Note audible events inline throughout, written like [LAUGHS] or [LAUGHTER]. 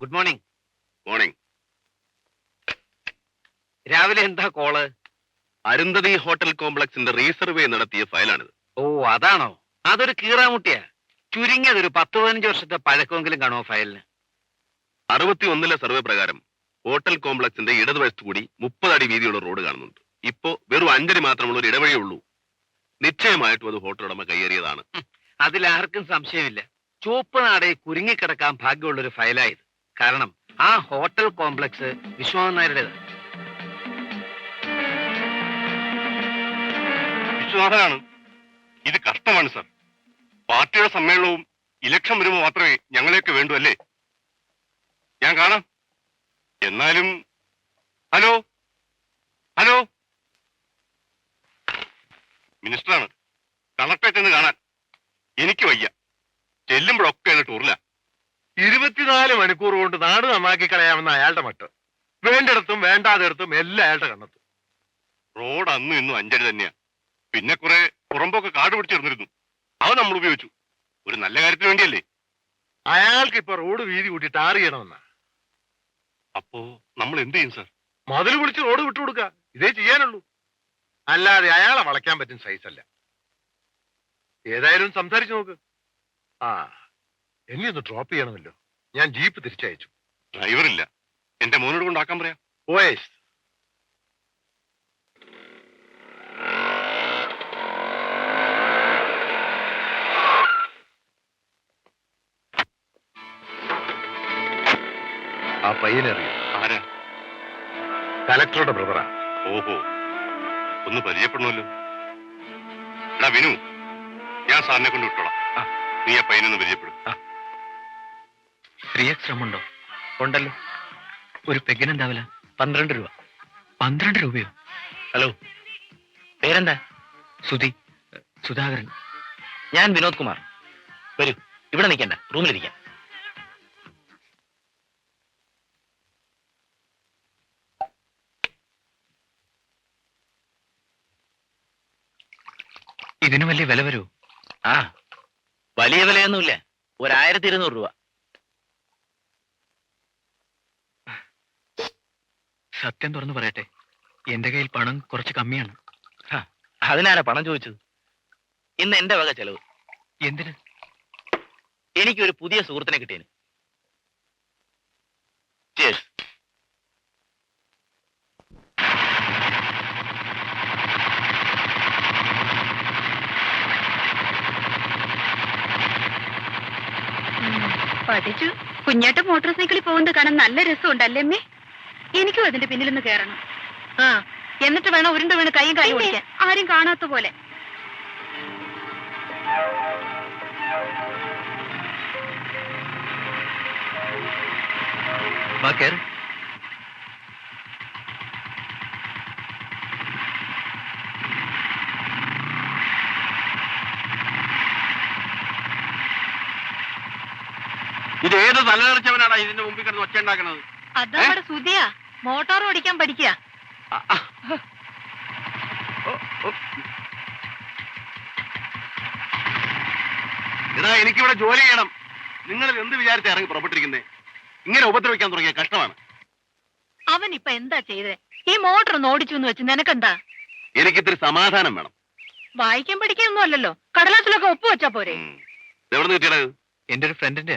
Good morning morning രാവിലെ എന്താ call? Arundhati hotel കോംപ്ലക്സിന്റെ റീസർവേ നടത്തിയ ഫയലാണിത്. ഓ അതാണോ? അതൊരു കീറാമുട്ടിയാ. ചുരുങ്ങിയത് ഒരു പത്ത് പതിനഞ്ച് വർഷത്തെ പഴക്കമെങ്കിലും കാണുമോ ഫയലിന്? അറുപത്തി ഒന്നിലെ സർവേ പ്രകാരം ഹോട്ടൽ കോംപ്ലക്സിന്റെ ഇടതുവശത്തു കൂടി മുപ്പത് അടി വീതിയുള്ള റോഡ് കാണുന്നുണ്ട്. ഇപ്പോ വെറും അഞ്ചടി മാത്രമുള്ള ഒരു ഇടവഴിയേ ഉള്ളൂ. നിശ്ചയമായിട്ടും അത് ഹോട്ടൽ ഉടമ കയ്യേറിയതാണ് അതിലാർക്കും സംശയമില്ല. ചുവപ്പ് നാടെ കുരുങ്ങിക്കിടക്കാൻ ഭാഗ്യമുള്ള ഒരു ഫയലായത് കാരണം ആ ഹോട്ടൽ കോംപ്ലക്സ് വിശ്വനാഥൻ നായരുടേത് വിശ്വനാഥനാണ്. ഇത് കഷ്ടമാണ് സർ. പാർട്ടിയുടെ സമ്മേളനവും ഇലക്ഷൻ വരുമ്പോൾ മാത്രമേ ഞങ്ങളെയൊക്കെ വേണ്ടൂ അല്ലേ? ഞാൻ കാണാം. എന്നാലും ഹലോ? ഹലോ? മിനിസ്റ്ററാണ്. കളക്ടറേറ്റ് എന്ന് കാണാൻ എനിക്ക് വയ്യ. ചെല്ലുമ്പോഴൊക്കെ ടൂറില്ല ഇരുപത്തിനാല് മണിക്കൂർ കൊണ്ട് നാട് നന്നാക്കി കളയാമെന്ന അയാളുടെ മട്ട്. വേണ്ടിടത്തും വേണ്ടാതിടത്തും എല്ലാം അയാളുടെ കണ്ണെത്തും. റോഡ് അന്നും ഇന്നും അഞ്ചടി തന്നെയാ. പിന്നെ കുറെ പുറമ്പൊക്കെ കാട് പിടിച്ചിരുന്നിരുന്നു. അവ നമ്മൾ ഉപയോഗിച്ചു. ഒരു നല്ല കാര്യത്തിന് വേണ്ടിയല്ലേ? അയാൾക്ക് ഇപ്പൊ റോഡ് വീതി കൂട്ടി ടാർ ചെയ്യണമെന്നാ? അപ്പോ നമ്മൾ എന്ത് ചെയ്യും സർ? മതിൽ പിടിച്ച് റോഡ് വിട്ടുകൊടുക്ക ഇതേ ചെയ്യാനുള്ളൂ. അല്ലാതെ അയാളെ വളയ്ക്കാൻ പറ്റും സൈസ് അല്ല. ഏതായാലും സംസാരിച്ചു നോക്ക്. ആ എന്നെ ഒന്ന് ഡ്രോപ്പ് ചെയ്യണമല്ലോ. ഞാൻ ജീപ്പ് തിരിച്ചയച്ചു. ഡ്രൈവറില്ല. എന്റെ മോനോട് കൊണ്ടാക്കാൻ പറയാം. ഓയേസ് ആ പയ്യനറിയാം ആരാ? കലക്ടറുടെ ബ്രദറാ. ഓഹോ. ഒന്ന് പരിചയപ്പെടണമല്ലോ. എടാ വിനു ഞാൻ സാറിനെ കൊണ്ട് വിട്ടോളാം. നീ ആ പയ്യനൊന്ന് പരിചയപ്പെടും. ഉണ്ടോ ഉണ്ടല്ലോ. ഒരു പെഗിന് എന്താവില്ല പന്ത്രണ്ട് രൂപ. പന്ത്രണ്ട് രൂപയോ? ഹലോ. പേരെന്താ? സുധി. സുധാകരൻ. ഞാൻ വിനോദ് കുമാർ. വരൂ. ഇവിടെ നിൽക്കണ്ട. റൂമിലിരിക്കാം ഇതിന് വലിയ വില വരൂ ആ. വലിയ വിലയൊന്നുമില്ല. ഒരായിരത്തി ഇരുന്നൂറ് രൂപ. സത്യം തുറന്നു പറയട്ടെ. എന്റെ കയ്യിൽ പണം കുറച്ച് കമ്മിയാണ്. അതിനാരാ പണം ചോദിച്ചത്? ഇന്ന് എന്റെ വക ചെലവ്. എന്തിന്? എനിക്കൊരു പുതിയ സുഹൃത്തിനെ കിട്ടിയത് Cheers. പഠിച്ചു. കുഞ്ഞേട്ട മോട്ടോർ സൈക്കിളിൽ പോകുന്നത് കാണാൻ നല്ല രസമുണ്ടല്ലേ അമ്മേ? എനിക്കും അതിന്റെ പിന്നിലൊന്ന് കേറണം. ആ എന്നിട്ട് വേണം ഉരുണ്ട് വീണ് കൈയും കാലും ഓടിക്കാൻ ആരും കാണാത്ത പോലെ. ഇത് ഏത് തലതെറിച്ചവനാണ് ഇതിന്റെ മുമ്പിൽ കിടന്ന് ഒച്ച ഉണ്ടാക്കണത് അതാ സുതിയാ മോട്ടോർ ഓടിക്കാൻ പഠിക്കുക എടാ എനിക്കിവിടെ ജോലി ചെയ്യണം. നിങ്ങൾ എന്ത് വിചാരിച്ച ഇറങ്ങി പുറപ്പെട്ടിരിക്കുന്നേ? ഇങ്ങനെ ഉപദ്രവിക്കാൻ തുടങ്ങിയ കഷ്ടമാണ്. അവൻ ഇപ്പൊ എന്താ ചെയ്തേ? ഈ മോട്ടർ ഒന്ന് ഓടിച്ചു എന്ന് വെച്ച് നിനക്കെന്താ? എനിക്കിത്തിരി സമാധാനം വേണം. വായിക്കാൻ പഠിക്കൊന്നും അല്ലല്ലോ. കടലാസിലൊക്കെ ഒപ്പ് വെച്ചാ പോരെ. എവിടെ നിന്ന് കിട്ടിയത് എന്റെ ഒരു ഫ്രണ്ടിന്റെ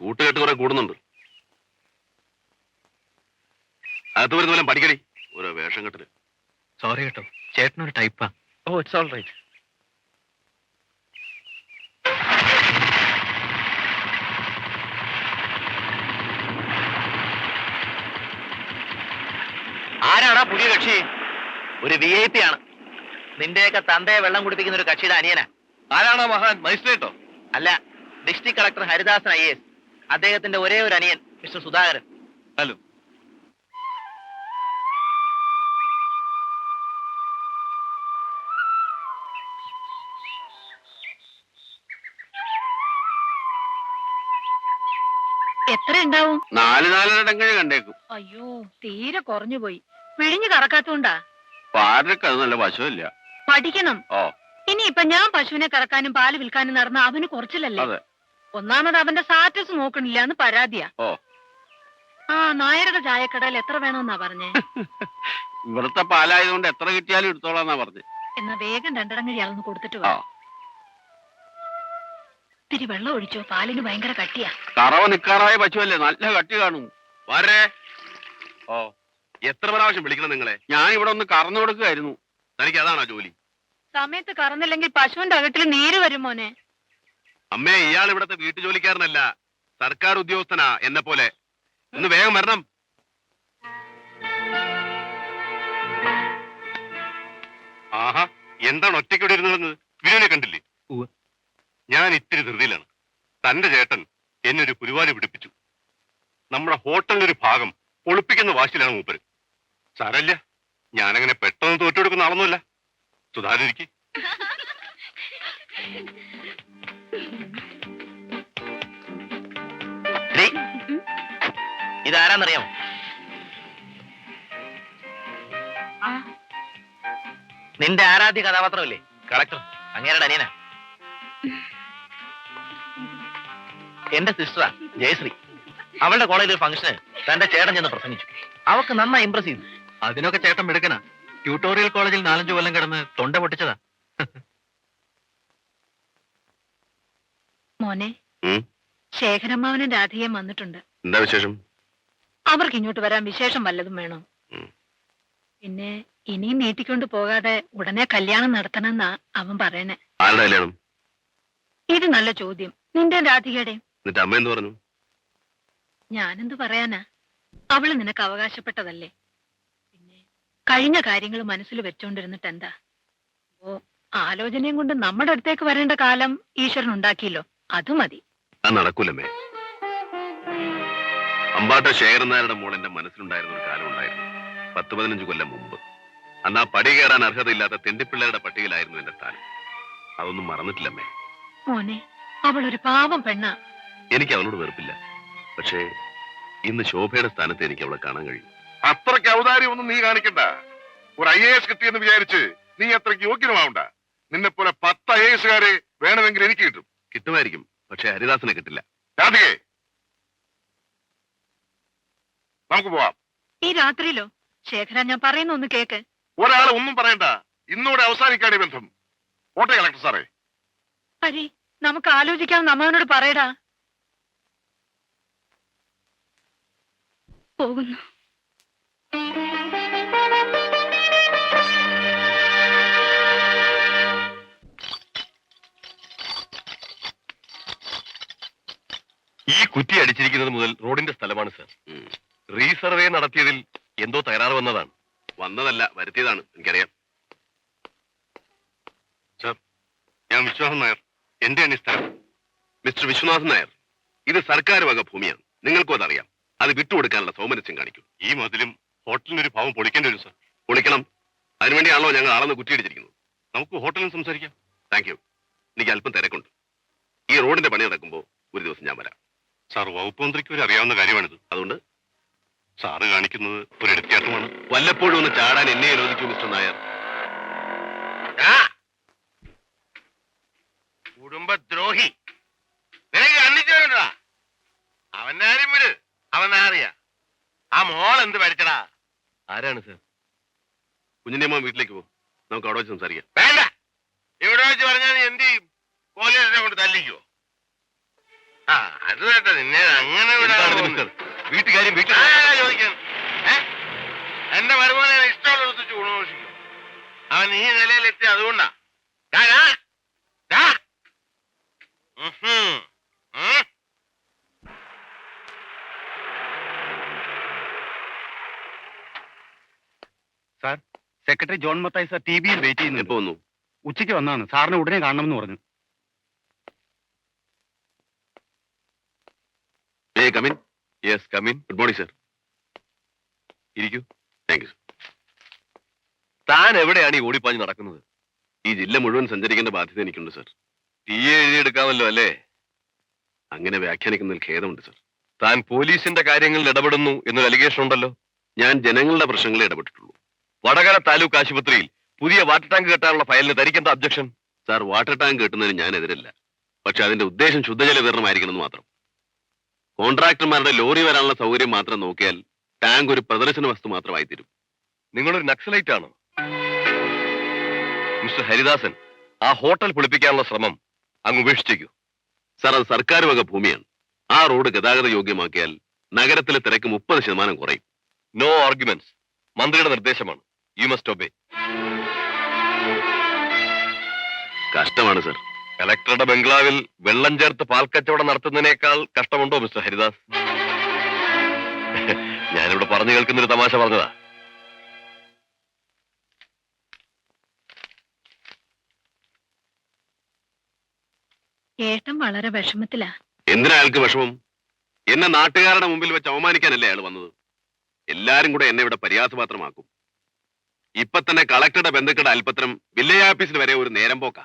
കൂട്ടുകെട്ട് കുറെ കൂടുന്നുണ്ട്. അകത്ത് വരുന്ന പോലെ പഠിക്കടി. ഓരോ വേഷം കെട്ടൽ സോറി കേട്ടോ. ചേട്ടനൊരു ടൈപ്പാ ഓ ഇറ്റ്സ് ഓൾ റൈറ്റ് ആരാടാ പുതിയ കക്ഷി? ഒരു വി ഐ പി ആണ്. നിന്റെയൊക്കെ തന്തയെ വെള്ളം കുടിപ്പിക്കുന്ന ഒരു കക്ഷിയുടെ അനിയനാ. ആരാണോ മഹാൻ? മജിസ്ട്രേറ്റോ? അല്ല district collector Haridasan I S. അദ്ദേഹത്തിന്റെ ഒരേ ഒരു അനിയൻ മിസ്റ്റർ സുധാകരൻ. ഹലോ. എത്ര ഉണ്ടാവും? നാല് നാലര കണ്ടേക്കും. അയ്യോ തീരെ കുറഞ്ഞു പോയി പിഴിഞ്ഞു കറക്കാത്തോണ്ടാ പാരക്ക് അത് നല്ല വശമില്ല. പഠിക്കണം. ഓ ഇപ്പൊ ഞാൻ പശുവിനെ കറക്കാനും പാൽ വിൽക്കാനും നടന്ന അവന് കുറച്ചില്ലല്ലേ അതെ. ഒന്നാമത് അവന്റെ സ്റ്റാറ്റസ് നോക്കണില്ല എന്ന് പരാതിയാ. ഓ. ആ നായരുടെ ചായക്കടയിൽ എത്ര വേണമെന്നാ പറഞ്ഞേ? ഇവിടുത്തെ പാലായതുകൊണ്ട് എത്ര കിട്ടിയാലും എടുത്തോളാന്നാ പറഞ്ഞത് എന്നാ വേഗം രണ്ടിടങ്ങഴി അളന്ന് കൊടുത്തിട്ട്. വാ. ഇത്തിരി വെള്ളം ഒഴിച്ചോ. പാലിന് ഭയങ്കര കട്ടിയാ. കറവ നിക്കാറായ പശുവല്ലേ? നല്ല കട്ടി കാണും. വരേ. ഓ എത്ര പ്രാവശ്യം വിളിക്കണം നിങ്ങളെ? ഞാൻ ഇവിടെ ഒന്ന് കറന്നു കൊടുക്കുകയായിരുന്നു. തനിക്ക് അതാണോ ജോലി? സമയത്ത് കറന്നില്ലെങ്കിൽ പശുവിന്റെ അകട്ടിൽ നീര് വരും മോനെ. അമ്മേ ഇയാൾ ഇവിടത്തെ വീട്ടു ജോലിക്കാരനല്ല. സർക്കാർ ഉദ്യോഗസ്ഥനാ എന്നെ പോലെ. ഒന്ന് വേഗം വരണം. ആഹാ എന്താണ് ഒറ്റയ്ക്ക് ഇവിടെ ഇരുന്നത് വിനുവിനെ കണ്ടില്ലേ. ഞാൻ ഇത്തിരി ധൃതിയിലാണ്. തന്റെ ചേട്ടൻ എന്നെ ഒരു കുരുവാലി പിടിപ്പിച്ചു. നമ്മുടെ ഹോട്ടലിന്റെ ഒരു ഭാഗം പൊളിപ്പിക്കുന്ന വാശിയിലാണ് മൂപ്പര്. സാരല്ല ഞാനങ്ങനെ പെട്ടെന്ന് തോറ്റെടുക്കുന്ന ആളൊന്നുമല്ല. സുധാരിക്ക് ഇതാരാന്നറിയാമോ? നിന്റെ ആരാധ്യ കഥാപാത്രമല്ലേ? കളക്ടർ അങ്ങേരുടെ അനിയനാ. എന്റെ സിസ്റ്ററാ ജയശ്രീ. അവളുടെ കോളേജിൽ ഒരു ഫംഗ്ഷന് തന്റെ ചേട്ടൻ ചെന്ന് പ്രസംഗിച്ചു. അവക്ക് നന്നായി ഇംപ്രസ് ചെയ്തു. അതിനൊക്കെ ചേട്ടൻ മിടുക്കനാ. ട്യൂട്ടോറിയൽ കോളേജിൽ നാലഞ്ചു കൊല്ലം കിടന്ന് തൊണ്ട പൊട്ടിച്ചതാ. മോനെ? ശേഖരമ്മാവനും രാധികയും വന്നിട്ടുണ്ട്. എന്താ വിശേഷം? അവർക്ക് ഇങ്ങോട്ട് വരാൻ വിശേഷം വല്ലതും വേണോ? പിന്നെ ഇനിയും നീട്ടിക്കൊണ്ട് പോകാതെ ഉടനെ കല്യാണം നടത്തണമെന്നാ അവൻ പറയണേ. ആരുടെ കല്യാണം? ഇത് നല്ല ചോദ്യം. നിന്റെ രാധികയുടെയും. എന്നിട്ട് അമ്മ എന്ത് പറഞ്ഞു? ഞാനെന്ത് പറയാനാ? അവൾ നിനക്ക് അവകാശപ്പെട്ടതല്ലേ? പിന്നെ കഴിഞ്ഞ കാര്യങ്ങൾ മനസ്സിൽ വെച്ചോണ്ടിരുന്നിട്ട് എന്താ ഓ ആലോചനയും കൊണ്ട് നമ്മുടെ അടുത്തേക്ക് വരേണ്ട കാലം ഈശ്വരൻ ഉണ്ടാക്കിയല്ലോ. അത് മതി. അത് നടക്കൂലമ്മേ അമ്പാട്ട ശേഖരനായരുടെ മോൾ എന്റെ മനസ്സിലുണ്ടായിരുന്ന ഒരു കാലം ഉണ്ടായിരുന്നു. പത്ത് പതിനഞ്ച് കൊല്ലം മുമ്പ്. അന്ന് ആ പടി കയറാൻ അർഹതയില്ലാത്ത തെണ്ടിപ്പിള്ളയുടെ പട്ടികയിലായിരുന്നു എന്റെ സ്ഥാനം. അതൊന്നും മറന്നിട്ടില്ലമ്മേ മോനെ അവൾ ഒരു പാവം പെണ്ണാ. എനിക്ക് അവനോട് വെറുപ്പില്ല. പക്ഷേ ഇന്ന് ശോഭയുടെ സ്ഥാനത്ത് എനിക്ക് അവളെ കാണാൻ കഴിയും. അത്രയ്ക്ക് ഔദാര്യം ഒന്നും നീ കാണിക്കണ്ട. ഒരു ഐ എ എസ് കിട്ടിയെന്ന് വിചാരിച്ച് നീ അത്രയ്ക്ക് യോഗ്യനുമാവണ്ട. നിന്നെ പോലെ പത്ത് ഐ എ എസുകാരെ വേണമെങ്കിൽ എനിക്ക് കിട്ടും. കിട്ടുമായിരിക്കും. പക്ഷെ ഹരിദാസിനെ കിട്ടില്ല. രാധികേ! നമുക്ക് പോവാം. ഈ രാത്രിയിലോ? ശേഖര ഞാൻ പറയുന്ന ഒന്ന് കേക്ക്. ഒരാൾ ഒന്നും പറയണ്ട. ഇന്നോടെ അവസാനിക്കാണ് ഈ ബന്ധം. ഓട്ടെ കളക്ടർ സാറേ. ഹരി നമുക്ക് ആലോചിക്കാം അമ്മാവനോട് പറയടാ. പോകുന്നു. ഈ കുറ്റി അടിച്ചിരിക്കുന്നത് മുതൽ റോഡിന്റെ സ്ഥലമാണ് സർ. റീസർവേ നടത്തിയതിൽ എന്തോ തകരാറ് വന്നതാണ്. വന്നതല്ല വരുത്തിയതാണ്. എനിക്കറിയാം. സർ ഞാൻ വിശ്വാസൻ നായർ. എന്റെ ആണ് ഈ സ്ഥലം മിസ്റ്റർ വിശ്വനാഥൻ നായർ. ഇത് സർക്കാർ വക ഭൂമിയാണ്. നിങ്ങൾക്കും അതറിയാം. അത് വിട്ടുകൊടുക്കാനുള്ള സൗമനസ്യം കാണിക്കും. ഈ മതിലും ഹോട്ടലിന് ഒരു ഭാവം പൊളിക്കേണ്ടി വരും സാർ. പൊളിക്കണം. അതിനുവേണ്ടിയാണല്ലോ ഞങ്ങൾ ആളെന്ന് കുറ്റിയിടിച്ചിരിക്കുന്നത്. നമുക്ക് ഹോട്ടലിൽ സംസാരിക്കാം. താങ്ക് യു എനിക്ക് അല്പം തിരക്കുണ്ട്. ഈ റോഡിന്റെ പണി നടക്കുമ്പോൾ ഒരു ദിവസം ഞാൻ വരാം. സാർ വകുപ്പ് മന്ത്രിക്ക് ഒരു അറിയാവുന്ന കാര്യമാണിത്. അതുകൊണ്ട്? സാറ് കാണിക്കുന്നത് ഒരു വ്യത്യാസമാണ്. വല്ലപ്പോഴും ഒന്ന് ചാടാൻ എന്നെ അനുവദിക്കൂ മിസ്റ്റർ നായർ. കുടുംബദ്രോഹി. നിനക്ക് കണ്ണിച്ചോണ്ടാ അവന്റെ ആരും വിട്. അവൻ ആ മോൾ എന്ത് പഠിച്ചടാ ആരാണ് സാർ? കുഞ്ഞിന്റെ അമ്മ വീട്ടിലേക്ക് പോ. നമുക്ക് അവിടെ വെച്ച് സംസാരിക്കാം. വേണ്ട. ഇവിടെ വെച്ച് പറഞ്ഞാൽ നീ എന്ത് ചെയ്യും? പോലീസിനെ കൊണ്ട് തല്ലിക്കോ ആ അത് കേട്ടോ നിന്നെ അങ്ങനെ. മിസ്റ്റർ വീട്ടുകാര്യം വീട്ടിൽ ചോദിക്കാൻ? എന്റെ വരുമാനം ഇഷ്ടമുള്ളത് ഗുണമോഷിക്കും അവൻ ഈ നിലയിലെത്തി അതുകൊണ്ടാ. കാരാ ഡാ. Secretary John Mathai sir T വിയിൽ വെയിറ്റ് ചെയ്യുന്നുണ്ട്. പോകുന്നു വന്നു. ഉച്ചയ്ക്ക് വന്നാണ്. സാറിനെ ഉടനെ കാണണമെന്ന് പറഞ്ഞു. Come in yes come in good morning sir ഇരിക്കൂ. താങ്ക് യു താൻ എവിടെയാണ് ഈ ഓടിപ്പാഞ്ഞ് നടക്കുന്നത്? ഈ ജില്ല മുഴുവൻ സഞ്ചരിക്കേണ്ട ബാധ്യത എനിക്കുണ്ട് സർ ടി എ എഴുതിയെടുക്കാമല്ലോ അല്ലേ? അങ്ങനെ വ്യാഖ്യാനിക്കുന്നതിൽ ഖേദമുണ്ട് സർ താൻ പോലീസിന്റെ കാര്യങ്ങളിൽ ഇടപെടുന്നു എന്നൊരു അലിഗേഷൻ ഉണ്ടല്ലോ. ഞാൻ ജനങ്ങളുടെ പ്രശ്നങ്ങളിൽ ഇടപെട്ടിട്ടുള്ളൂ. വടകര താലൂക്ക് ആശുപത്രിയിൽ പുതിയ വാട്ടർ ടാങ്ക് കെട്ടാനുള്ള ഫയലിന് തനിക്കെന്താ അബ്ജക്ഷൻ? സാർ വാട്ടർ ടാങ്ക് കെട്ടുന്നതിന് ഞാൻ എതിരല്ല. പക്ഷെ അതിന്റെ ഉദ്ദേശം ശുദ്ധജല വിതരണമായിരിക്കണമെന്ന് മാത്രം. കോൺട്രാക്ടർമാരുടെ ലോറി വരാനുള്ള സൗകര്യം മാത്രം നോക്കിയാൽ ടാങ്ക് ഒരു പ്രദർശന വസ്തു മാത്രമായി തീരും നിങ്ങളൊരു നക്സലൈറ്റ് ആണോ മിസ്റ്റർ ഹരിദാസൻ ആ ഹോട്ടൽ പൊളിപ്പിക്കാനുള്ള ശ്രമം അങ്ങ് ഉപേക്ഷിച്ചേക്കൂ. സാർ അത് സർക്കാർ വക ഭൂമിയാണ്. ആ റോഡ് ഗതാഗത യോഗ്യമാക്കിയാൽ നഗരത്തിലെ തിരക്ക് മുപ്പത് ശതമാനം കുറയും. നോ ആർഗ്യുമെന്റ്സ് മന്ത്രിയുടെ നിർദ്ദേശമാണ്. യു മസ്റ്റ് ഒബേ കഷ്ടമാണ് സർ കലക്ടറുടെ ബംഗ്ലാവിൽ വെള്ളം ചേർത്ത് പാൽക്കച്ചവടം നടത്തുന്നതിനേക്കാൾ കഷ്ടമുണ്ടോ മിസ്റ്റർ ഹരിദാസ്? [LAUGHS] ഞാനിവിടെ പറഞ്ഞു കേൾക്കുന്നൊരു തമാശ പറഞ്ഞതാ. ഏട്ടൻ വളരെ വിഷമത്തിലാ. എന്തിനാ അയാൾക്ക് വിഷമം? എന്നെ നാട്ടുകാരുടെ മുമ്പിൽ വെച്ച് അവമാനിക്കാനല്ലേ അയാൾ വന്നത്? എല്ലാരും കൂടെ എന്നെ ഇവിടെ പരിഹാസപാത്രമാക്കും ഇപ്പൊ തന്നെ കളക്ടറുടെ ബന്ധുക്കളുടെ അല്പത്തരം വില്ലേജ് ഓഫീസിൽ വരെ ഒരു നേരം പോക്കാ.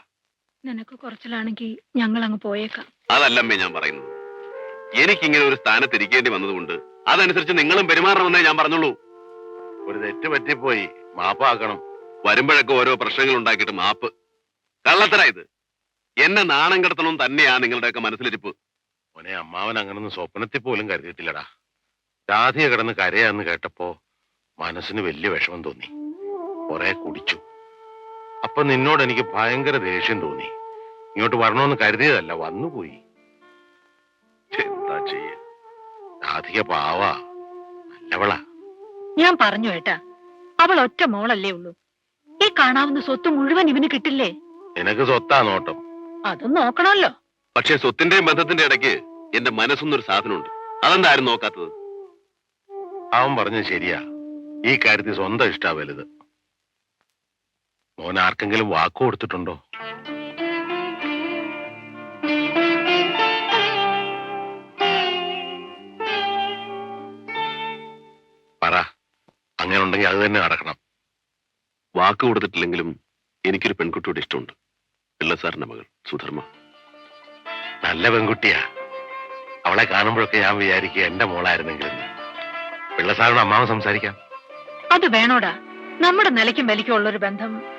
നിനക്ക് കുറച്ചിലാണെങ്കിൽ ഞങ്ങൾ അങ്ങ് പോയേക്കാം. അതല്ലമ്മേ ഞാൻ പറയുന്നത്. എനിക്കിങ്ങനെ ഒരു സ്ഥാനത്ത് ഇരിക്കേണ്ടി വന്നതുകൊണ്ട് അതനുസരിച്ച് നിങ്ങളും പെരുമാറണമെന്നേ ഞാൻ പറഞ്ഞുള്ളൂ. ഒരു തെറ്റ് പറ്റിപ്പോയി. മാപ്പാക്കണം. വരുമ്പോഴൊക്കെ ഓരോ പ്രശ്നങ്ങൾ ഉണ്ടാക്കിയിട്ട് മാപ്പ്. കള്ളത്തരാ ഇത്. എന്നെ നാണം കിടത്തണം തന്നെയാ നിങ്ങളുടെയൊക്കെ മനസ്സിലിരിപ്പ്. മോനെ അമ്മാവൻ അങ്ങനൊന്നും സ്വപ്നത്തിൽ പോലും കരുതിയിട്ടില്ലടാ. രാധിക കിടന്ന് കരയാന്ന് കേട്ടപ്പോ മനസ്സിന് വലിയ വിഷമം തോന്നി. കുറെ കുടിച്ചു. അപ്പൊ നിന്നോട് എനിക്ക് ഭയങ്കര ദേഷ്യം തോന്നി. ഇങ്ങോട്ട് വരണമെന്ന് കരുതിയതല്ല വന്നുപോയി. എന്താ ചെയ്യ? രാധിക പാവാ. നല്ലവളാ. ഞാൻ പറഞ്ഞു ഏട്ടാ അവൾ ഒറ്റ മോളല്ലേ ഉള്ളൂ. ഈ കാണാവുന്ന സ്വത്ത് മുഴുവൻ ഇവന് കിട്ടില്ലേ? നിനക്ക് സ്വത്താ നോട്ടം. അതും നോക്കണമല്ലോ. പക്ഷെ സ്വത്തിന്റെയും ബന്ധത്തിന്റെ ഇടയ്ക്ക് എന്റെ മനസ്സൊന്നൊരു സാധനമുണ്ട്. അതെന്താ ആരും നോക്കാത്തത്? അവൻ പറഞ്ഞത് ശരിയാ. ഈ കാര്യത്തിൽ സ്വന്തം ഇഷ്ടാ വലുത് മോൻ ആർക്കെങ്കിലും വാക്ക് കൊടുത്തിട്ടുണ്ടോ? പറ. അങ്ങനെ ഉണ്ടെങ്കിൽ അത് തന്നെ നടക്കണം. വാക്ക് കൊടുത്തിട്ടില്ലെങ്കിലും എനിക്കൊരു പെൺകുട്ടിയോട് ഇഷ്ടമുണ്ട്. പിള്ള സാറിന്റെ മകൾ സുധർമ്മ. നല്ല പെൺകുട്ടിയാ. അവളെ കാണുമ്പോഴൊക്കെ ഞാൻ വിചാരിക്കുക എന്റെ മോളായിരുന്നെങ്കിലും പിള്ളസാറിനോട് അമ്മാവൻ സംസാരിക്കാം. അത് വേണോടാ. നമ്മുടെ നിലയ്ക്കും വലിക്കും ഉള്ളൊരു ബന്ധം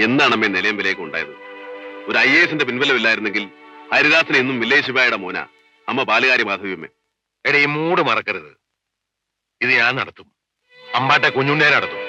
എന്നാണ് അമ്മേ വിലയൊക്കെ ഉണ്ടായത്. ഒരു ഐ എ എസിന്റെ പിൻബലമില്ലായിരുന്നെങ്കിൽ ഹരിദാസിന് എന്നും വില്ലേജ് ശിവായുടെ മോന. അമ്മ ബാലുകാരി മാധവിയമ്മേ. എടേ ഈ മൂട് മറക്കരുത്. ഇത് ഞാൻ നടത്തും. അമ്പാട്ടെ കുഞ്ഞുണ്ണേ നടത്തും.